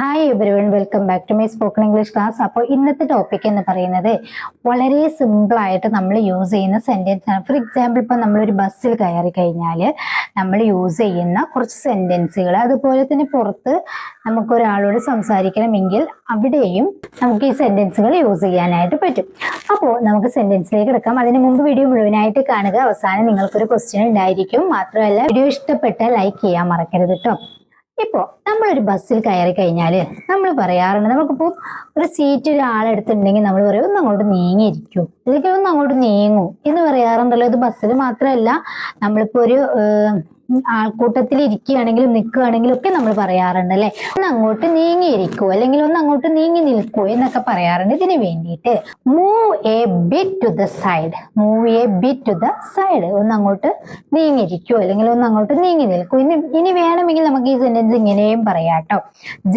Hi everyone welcome back to my spoken English class അപ്പോൾ ഇന്നത്തെ topic എന്ന് പറയുന്നത് വളരെ സിമ്പിളായിട്ട് നമ്മൾ യൂസ് ചെയ്യുന്ന സെന്റൻസ് ആണ്. ഫോർ എക്സാമ്പിൾ ഇപ്പോൾ നമ്മളൊരു ബസ്സിൽ കയറി കഴിഞ്ഞാൽ നമ്മൾ യൂസ് ചെയ്യുന്ന കുറച്ച് സെന്റൻസുകൾ അതുപോലെ തന്നെ പുറത്ത് നമുക്കൊരാളോട് സംസാരിക്കണമെങ്കിൽ അവിടെയും നമുക്ക് ഈ സെന്റൻസുകൾ യൂസ് ചെയ്യാനായിട്ട് പറ്റും. അപ്പോൾ നമുക്ക് സെന്റൻസിലേക്ക് കിടക്കാം. അതിന് മുമ്പ് വീഡിയോ മുഴുവനായിട്ട് കാണുക. അവസാനം നിങ്ങൾക്കൊരു ക്വസ്റ്റ്യൻ ഉണ്ടായിരിക്കും. മാത്രമല്ല വീഡിയോ ഇഷ്ടപ്പെട്ട ലൈക്ക് ചെയ്യാൻ മറക്കരുത് കേട്ടോ ഇപ്പോ നമ്മളൊരു ബസ്സിൽ കയറി കഴിഞ്ഞാൽ നമ്മൾ പറയാറുണ്ട് നമുക്കിപ്പോ ഒരു സീറ്റ് ഒരാളെടുത്തിട്ടുണ്ടെങ്കിൽ നമ്മൾ പറയും ഒന്ന് അങ്ങോട്ട് നീങ്ങിയിരിക്കൂ. അല്ലെങ്കിൽ ഒന്ന് അങ്ങോട്ട് നീങ്ങൂ. എന്ന് പറയാറുണ്ടല്ലോ. ഇത് ബസ്സിൽ മാത്രമല്ല നമ്മളിപ്പോ ഒരു ആൾക്കൂട്ടത്തിൽ ഇരിക്കുകയാണെങ്കിലും നിൽക്കുകയാണെങ്കിലും ഒക്കെ നമ്മൾ പറയാറുണ്ട് അല്ലെ? ഒന്ന് അങ്ങോട്ട് നീങ്ങിയിരിക്കൂ അല്ലെങ്കിൽ ഒന്ന് അങ്ങോട്ട് നീങ്ങി നിൽക്കൂ എന്നൊക്കെ പറയാറുണ്ട് ഇതിന് വേണ്ടിയിട്ട്. Move a bit to the side move a bit to the side ഒന്ന് അങ്ങോട്ട് നീങ്ങിയിരിക്കൂ അല്ലെങ്കിൽ ഒന്ന് അങ്ങോട്ട് നീങ്ങി നിൽക്കൂ. ഇനി ഇനി വേണമെങ്കിൽ നമുക്ക് ഈ സെന്റൻസ് ഇങ്ങനെയും പറയാട്ടോ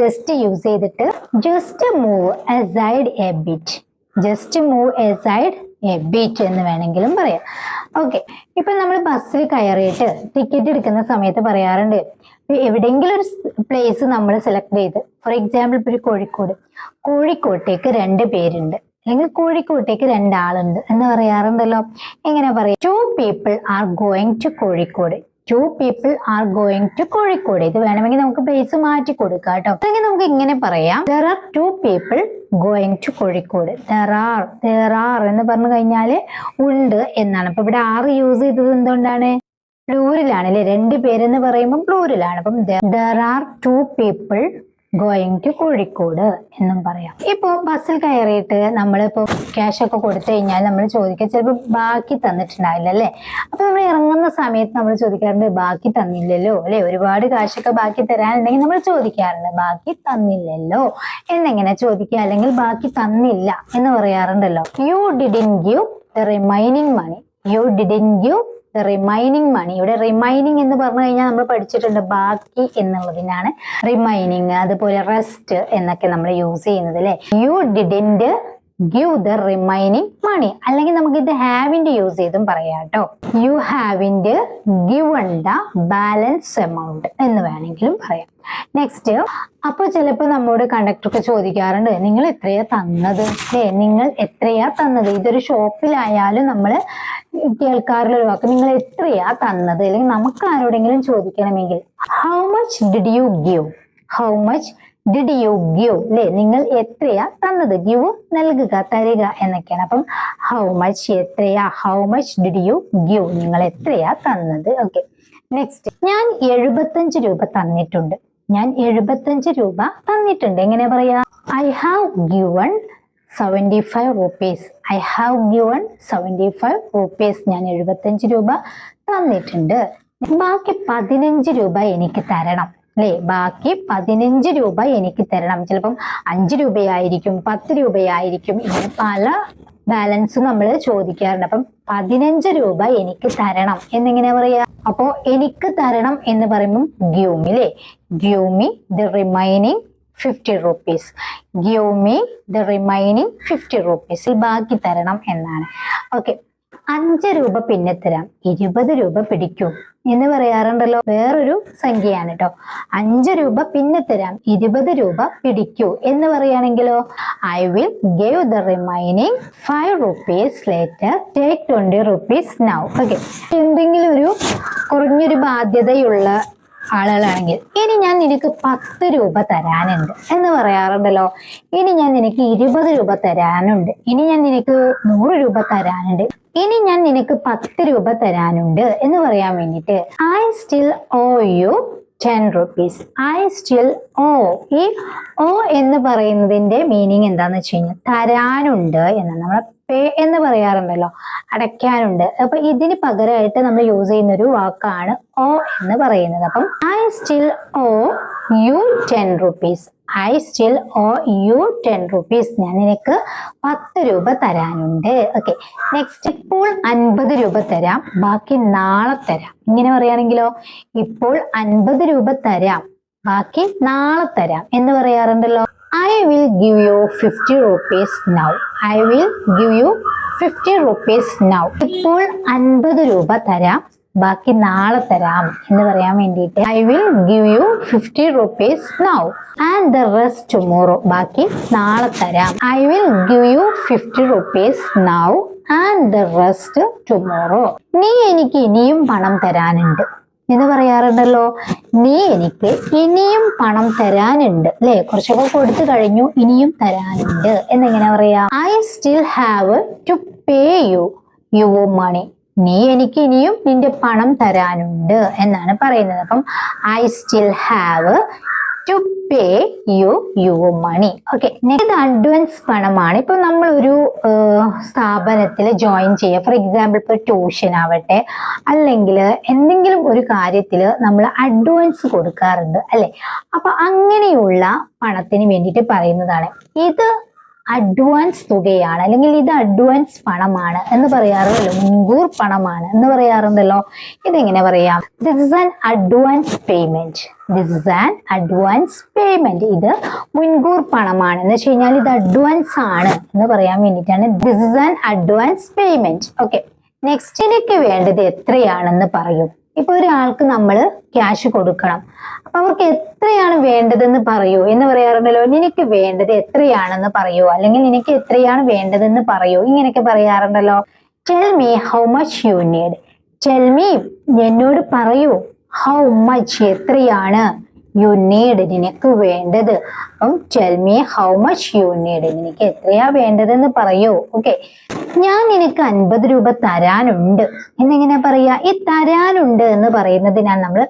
ജസ്റ്റ് യൂസ് ചെയ്തിട്ട് just move a side a bit just move a side a bit എന്ന് വേണമെങ്കിലും പറയാം. ഓക്കെ ഇപ്പൊ നമ്മൾ ബസ്സിൽ കയറിയിട്ട് ടിക്കറ്റ് എടുക്കുന്ന സമയത്ത് പറയാറുണ്ട് എവിടെയെങ്കിലും ഒരു പ്ലേസ് നമ്മൾ സെലക്ട് ചെയ്ത് ഫോർ എക്സാമ്പിൾ ഇപ്പൊ ഒരു കോഴിക്കോട് കോഴിക്കോട്ടേക്ക് രണ്ട് പേരുണ്ട്. അല്ലെങ്കിൽ കോഴിക്കോട്ടേക്ക് രണ്ടാളുണ്ട് എന്ന് പറയാറുണ്ടല്ലോ. എങ്ങനെ പറയാം? Two people are going to Kozhikode. Two people are going to Kozhikode. ഇത് വേണമെങ്കിൽ നമുക്ക് പ്ലേസ് മാറ്റി കൊടുക്കാം കേട്ടോ. അല്ലെങ്കിൽ നമുക്ക് ഇങ്ങനെ പറയാം? There are two people going to Kozhikode. There are there are എന്ന് പറഞ്ഞു കഴിഞ്ഞാൽ ഉണ്ട് എന്നാണ്. അപ്പൊ ഇവിടെ ആർ യൂസ് ചെയ്തത് എന്തുകൊണ്ടാണ്? പ്ലൂരിലാണ് അല്ലെ രണ്ട് പേരെന്ന് പറയുമ്പോൾ പ്ലൂരിലാണ് അപ്പം there are two people going to Kozhikode എന്നും പറയാം. ഇപ്പോൾ ബസ്സിൽ കയറിയിട്ട് നമ്മളിപ്പോ ക്യാഷ് ഒക്കെ കൊടുത്തു കഴിഞ്ഞാൽ നമ്മൾ ചോദിക്കുക ചിലപ്പോൾ ബാക്കി തന്നിട്ടുണ്ടാവില്ല അല്ലേ? അപ്പൊ നമ്മൾ ഇറങ്ങുന്ന സമയത്ത് നമ്മൾ ചോദിക്കാറുണ്ട് ബാക്കി തന്നില്ലല്ലോ? അല്ലെ? ഒരുപാട് കാശൊക്കെ ബാക്കി തരാനുണ്ടെങ്കിൽ നമ്മൾ ചോദിക്കാറുണ്ട് ബാക്കി തന്നില്ലല്ലോ? എന്നെങ്ങനെ ചോദിക്കുക അല്ലെങ്കിൽ ബാക്കി തന്നില്ല എന്ന് പറയാറുണ്ടല്ലോ. You didn't give the remaining money you didn't the remaining money ഇവിടെ റിമൈനിങ് എന്ന് പറഞ്ഞു കഴിഞ്ഞാൽ നമ്മൾ പഠിച്ചിട്ടുണ്ട് ബാക്കി എന്നുള്ളതിനാണ്. റിമൈനിങ് അതുപോലെ റെസ്റ്റ് എന്നൊക്കെ നമ്മൾ യൂസ് ചെയ്യുന്നത് അല്ലെ? You didn't give the remaining money അല്ലെങ്കിൽ നമുക്ക് ഇത് ഹാവിന്റെ യൂസ് ചെയ്തും പറയാം കേട്ടോ. You haven't given the balance amount എന്ന് വേണമെങ്കിലും പറയാം. നെക്സ്റ്റ് അപ്പോൾ ചിലപ്പോൾ നമ്മോട് കണ്ടക്ടർക്ക് ചോദിക്കാറുണ്ട് നിങ്ങൾ എത്രയാ തന്നത്? നിങ്ങൾ എത്രയാ തന്നത്? ഇതൊരു ഷോപ്പിലായാലും നമ്മൾ കേൾക്കാറുള്ള വാക്ക്. നിങ്ങൾ എത്രയാ തന്നത്? അല്ലെങ്കിൽ നമുക്ക് ആരോടെങ്കിലും ചോദിക്കണമെങ്കിൽ how much did you give how much did you give അല്ലെ നിങ്ങൾ എത്രയാ തന്നത്? ഗിവ് നൽകുക തരിക എന്നൊക്കെയാണ്. അപ്പം ഹൗ മച്ച് എത്രയാ? How much did you give നിങ്ങൾ എത്രയാ തന്നത്? ഓക്കെ നെക്സ്റ്റ് ഞാൻ എഴുപത്തഞ്ച് രൂപ തന്നിട്ടുണ്ട്. ഞാൻ എഴുപത്തഞ്ച് രൂപ തന്നിട്ടുണ്ട്. എങ്ങനെ പറയാ? I have given seventy five rupees I have given seventy five rupees ഞാൻ എഴുപത്തഞ്ച് രൂപ തന്നിട്ടുണ്ട്. ബാക്കി പതിനഞ്ച് രൂപ എനിക്ക് തരണം. അല്ലേ? ബാക്കി പതിനഞ്ച് രൂപ എനിക്ക് തരണം. ചിലപ്പം അഞ്ച് രൂപയായിരിക്കും പത്ത് രൂപയായിരിക്കും. ഇങ്ങനെ പല ബാലൻസ് നമ്മൾ ചോദിക്കാറുണ്ട്. അപ്പം പതിനഞ്ച് രൂപ എനിക്ക് തരണം. എന്നിങ്ങനെ പറയാ. അപ്പോ എനിക്ക് തരണം എന്ന് പറയുമ്പോൾ ഗ്യൂമി അല്ലേ give me the remaining fifty rupees give me the remaining fifty rupees ബാക്കി തരണം എന്നാണ്. ഓക്കെ അഞ്ച് രൂപ പിന്നെ തരാം. ഇരുപത് രൂപ പിടിക്കൂ. എന്ന് പറയാറുണ്ടല്ലോ. വേറൊരു സംഖ്യയാണ് കേട്ടോ അഞ്ച് രൂപ പിന്നെ തരാം. ഇരുപത് രൂപ പിടിക്കൂ. എന്ന് പറയുകയാണെങ്കിലോ I will give the remaining five rupees later take twenty rupees now okay എന്തെങ്കിലും ഒരു കുറഞ്ഞൊരു ബാധ്യതയുള്ള ആളുകളാണെങ്കിൽ ഇനി ഞാൻ നിനക്ക് പത്ത് രൂപ തരാനുണ്ട് എന്ന് പറയാറുണ്ടല്ലോ. ഇനി ഞാൻ നിനക്ക് ഇരുപത് രൂപ തരാനുണ്ട്. ഇനി ഞാൻ നിനക്ക് നൂറ് രൂപ തരാനുണ്ട്. ഇനി ഞാൻ നിനക്ക് പത്ത് രൂപ തരാനുണ്ട് എന്ന് പറയാൻ വേണ്ടിയിട്ട് I still owe you ten rupees I still owe ഈ ഓ എന്ന് പറയുന്നതിന്റെ മീനിങ് എന്താന്ന് വെച്ച് കഴിഞ്ഞാൽ തരാനുണ്ട് എന്ന് നമ്മൾ പേ എന്ന് പറയാറുണ്ടല്ലോ. അടയ്ക്കാനുണ്ട്. അപ്പൊ ഇതിന് പകരമായിട്ട് നമ്മൾ യൂസ് ചെയ്യുന്ന ഒരു വാക്കാണ് ഓ എന്ന് പറയുന്നത്. അപ്പം I still owe you ten rupees I still owe you ten rupees ഞാൻ നിനക്ക് പത്ത് രൂപ തരാനുണ്ട്. ഓക്കെ നെക്സ്റ്റ് ഇപ്പോൾ അൻപത് രൂപ തരാം. ബാക്കി നാളെ തരാം. ഇങ്ങനെ പറയുകയാണെങ്കിലോ ഇപ്പോൾ അൻപത് രൂപ തരാം. ബാക്കി നാളെ തരാം എന്ന് പറയാറുണ്ടല്ലോ. I will give you fifty rupees now I will give you fifty rupees now ഇപ്പോൾ അൻപത് രൂപ തരാം. ബാക്കി നാളെ തരാം എന്ന് പറയാൻ വേണ്ടിയിട്ട് I will give you fifty rupees now and the rest tomorrow ബാക്കി നാളെ തരാം. I will give you fifty rupees now and the rest tomorrow നീ എനിക്ക് ഇനിയും പണം തരാനുണ്ട്. എന്ന് പറയാറുണ്ടല്ലോ. നീ എനിക്ക് ഇനിയും പണം തരാനുണ്ട്. അല്ലെ? കുറച്ചൊക്കെ കൊടുത്തു കഴിഞ്ഞു ഇനിയും തരാനുണ്ട്. എന്നെങ്ങനെ പറയാ? I still have to pay you your money നീ എനിക്ക് ഇനിയും നിന്റെ പണം തരാനുണ്ട് എന്നാണ് പറയുന്നത്. അപ്പം I still have to pay you your money. Okay ഇത് അഡ്വാൻസ് പണമാണ്. ഇപ്പൊ നമ്മൾ ഒരു സ്ഥാപനത്തിൽ ജോയിൻ ചെയ്യുക ഫോർ എക്സാമ്പിൾ ഇപ്പൊ ട്യൂഷൻ ആവട്ടെ അല്ലെങ്കിൽ എന്തെങ്കിലും ഒരു കാര്യത്തിൽ നമ്മൾ അഡ്വാൻസ് കൊടുക്കാറുണ്ട് അല്ലെ? അപ്പൊ അങ്ങനെയുള്ള പണത്തിന് വേണ്ടിയിട്ട് പറയുന്നതാണ്. ഇത് അഡ്വാൻസ് തുകയാണ്. അല്ലെങ്കിൽ ഇത് അഡ്വാൻസ് പണമാണ് എന്ന് പറയാറുണ്ടല്ലോ. മുൻകൂർ പണമാണ് എന്ന് പറയാറുണ്ടല്ലോ. ഇതെങ്ങനെ പറയാം? This is an advance payment this is an advance payment ഇത് മുൻകൂർ പണമാണ്. എന്ന് വെച്ച് കഴിഞ്ഞാൽ ഇത് അഡ്വാൻസ് ആണ് എന്ന് പറയാൻ വേണ്ടിയിട്ടാണ്. This is an advance payment okay നെക്സ്റ്റിലേക്ക് വേണ്ടത് എത്രയാണെന്ന് പറയും? ഇപ്പൊ ഒരാൾക്ക് നമ്മൾ ക്യാഷ് കൊടുക്കണം. അപ്പൊ അവർക്ക് എത്രയാണ് വേണ്ടതെന്ന് പറയൂ. എന്ന് പറയാറുണ്ടല്ലോ നിനക്ക് വേണ്ടത് എത്രയാണെന്ന് പറയൂ. അല്ലെങ്കിൽ നിനക്ക് എത്രയാണ് വേണ്ടതെന്ന് പറയൂ. ഇങ്ങനെയൊക്കെ പറയാറുണ്ടല്ലോ. Tell me how much you need tell me എന്നോട് പറയൂ ഹൗ മച്ച് എത്രയാണ് യു നീഡ് നിനക്ക് വേണ്ടത്. അപ്പം tell me how much you need നിനക്ക് എത്രയാ വേണ്ടതെന്ന് പറയൂ. ഓക്കെ ഞാൻ നിനക്ക് അൻപത് രൂപ തരാനുണ്ട്. എന്നെങ്ങനെ പറയാ ഈ തരാനുണ്ട് എന്ന് പറയുന്നതിനാണ് നമ്മൾ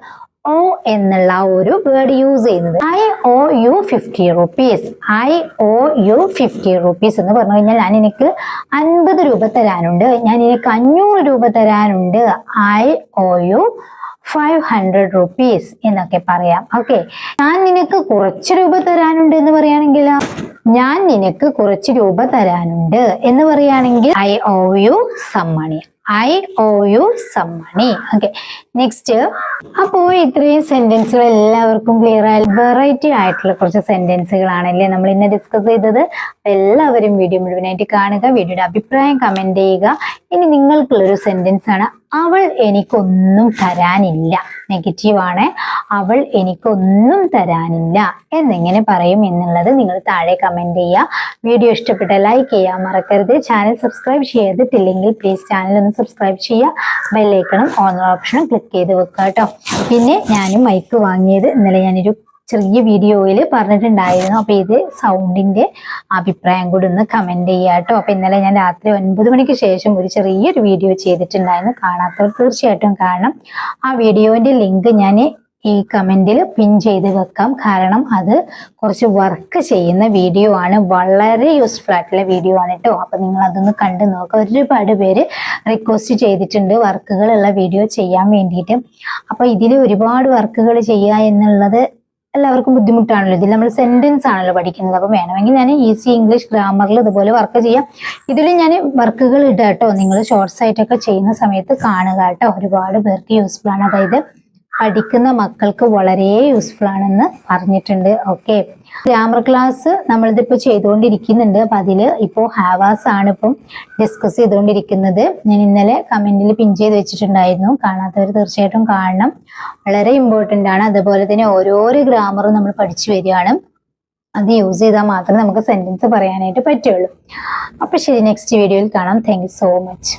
ഓ എന്നുള്ള ഒരു വേർഡ് യൂസ് ചെയ്യുന്നത്. I owe you fifty rupees I owe you fifty rupees എന്ന് പറഞ്ഞു കഴിഞ്ഞാൽ ഞാൻ എനിക്ക് അൻപത് രൂപ തരാനുണ്ട്. ഞാൻ എനിക്ക് അഞ്ഞൂറ് രൂപ തരാനുണ്ട്. I owe you five hundred rupees എന്നൊക്കെ പറയാം. ഓക്കെ ഞാൻ നിനക്ക് കുറച്ച് രൂപ തരാനുണ്ട് എന്ന് പറയുകയാണെങ്കിൽ ഞാൻ നിനക്ക് കുറച്ച് രൂപ തരാനുണ്ട് എന്ന് പറയുകയാണെങ്കിൽ I owe you some money I owe you some money okay next അപ്പോൾ ഇത്രയും സെന്റൻസുകൾ എല്ലാവർക്കും ക്ലിയർ ആയി വെറൈറ്റി ആയിട്ടുള്ള കുറച്ച് സെന്റൻസുകളാണല്ലേ നമ്മൾ ഇന്ന് ഡിസ്കസ് ചെയ്തത്. അപ്പൊ എല്ലാവരും വീഡിയോ മുഴുവനായിട്ട് കാണുക വീഡിയോയുടെ അഭിപ്രായം കമന്റ് ചെയ്യുക. ഇനി നിങ്ങൾക്കുള്ളൊരു സെന്റൻസ് ആണ് അവൾ എനിക്കൊന്നും തരാനില്ല. നെഗറ്റീവ് ആണ്. അവൾ എനിക്കൊന്നും തരാനില്ല. എന്നെങ്ങനെ പറയും എന്നുള്ളത് നിങ്ങൾ താഴെ കമന്റ് ചെയ്യുക. വീഡിയോ ഇഷ്ടപ്പെട്ട ലൈക്ക് ചെയ്യാൻ മറക്കരുത്. ചാനൽ സബ്സ്ക്രൈബ് ചെയ്തിട്ടില്ലെങ്കിൽ പ്ലീസ് ചാനൽ ഒന്ന് സബ്സ്ക്രൈബ് ചെയ്യുക. ബെല്ലൈക്കണം ഓൺ ഓപ്ഷനും ക്ലിക്ക് ചെയ്ത് വെക്കുക കേട്ടോ. പിന്നെ ഞാനും മൈക്ക് വാങ്ങിയത് ഇന്നലെ ഞാനൊരു ചെറിയ വീഡിയോയിൽ പറഞ്ഞിട്ടുണ്ടായിരുന്നു. അപ്പൊ ഇത് സൗണ്ടിന്റെ അഭിപ്രായം കൂടി ഒന്ന് കമന്റ് ചെയ്യാട്ടോ അപ്പൊ ഇന്നലെ ഞാൻ രാത്രി ഒൻപത് മണിക്ക് ശേഷം ഒരു ചെറിയൊരു വീഡിയോ ചെയ്തിട്ടുണ്ടായിരുന്നു. കാണാത്തവർ തീർച്ചയായിട്ടും കാണണം. ആ വീഡിയോന്റെ ലിങ്ക് ഞാൻ ഈ കമന്റിൽ പിൻ ചെയ്ത് വെക്കാം. കാരണം അത് കുറച്ച് വർക്ക് ചെയ്യുന്ന വീഡിയോ ആണ്. വളരെ യൂസ്ഫുൾ ആയിട്ടുള്ള വീഡിയോ ആണ് കേട്ടോ. അപ്പൊ നിങ്ങൾ അതൊന്ന് കണ്ടു നോക്കുക ഒരുപാട് പേര് റിക്വസ്റ്റ് ചെയ്തിട്ടുണ്ട് വർക്കുകളുള്ള വീഡിയോ ചെയ്യാൻ വേണ്ടിയിട്ട്. അപ്പൊ ഇതിൽ ഒരുപാട് വർക്കുകൾ ചെയ്യുക എന്നുള്ളത് എല്ലാവർക്കും ബുദ്ധിമുട്ടാണല്ലോ. ഇതിൽ നമ്മൾ സെന്റൻസ് ആണല്ലോ പഠിക്കുന്നത്. അപ്പം വേണമെങ്കിൽ ഞാൻ ഈസി ഇംഗ്ലീഷ് ഗ്രാമറിൽ ഇതുപോലെ വർക്ക് ചെയ്യാം. ഇതിൽ ഞാൻ വർക്കുകൾ ഇടാട്ടോ. നിങ്ങൾ ഷോർട്സ് ആയിട്ടൊക്കെ ചെയ്യുന്ന സമയത്ത് കാണുക കേട്ടോ. ഒരുപാട് പേർക്ക് യൂസ്ഫുൾ ആണ്. അതായത് പഠിക്കുന്ന മക്കൾക്ക് വളരെ യൂസ്ഫുൾ ആണെന്ന് പറഞ്ഞിട്ടുണ്ട്. ഓക്കെ ഗ്രാമർ ക്ലാസ് നമ്മളിതിപ്പോൾ ചെയ്തുകൊണ്ടിരിക്കുന്നുണ്ട്. അപ്പം അതിൽ ഇപ്പോൾ ഹാവാസ് ആണ് ഇപ്പം ഡിസ്കസ് ചെയ്തുകൊണ്ടിരിക്കുന്നത്. ഞാൻ ഇന്നലെ കമന്റിൽ പിൻ ചെയ്ത് വെച്ചിട്ടുണ്ടായിരുന്നു. കാണാത്തവർ തീർച്ചയായിട്ടും കാണണം. വളരെ ഇമ്പോർട്ടന്റ് ആണ്. അതുപോലെ തന്നെ ഓരോരോ ഗ്രാമറും നമ്മൾ പഠിച്ചു വരികയാണ്. അത് യൂസ് ചെയ്താൽ മാത്രമേ നമുക്ക് സെന്റൻസ് പറയാനായിട്ട് പറ്റുള്ളൂ. അപ്പൊ ശരി നെക്സ്റ്റ് വീഡിയോയിൽ കാണാം. Thank so much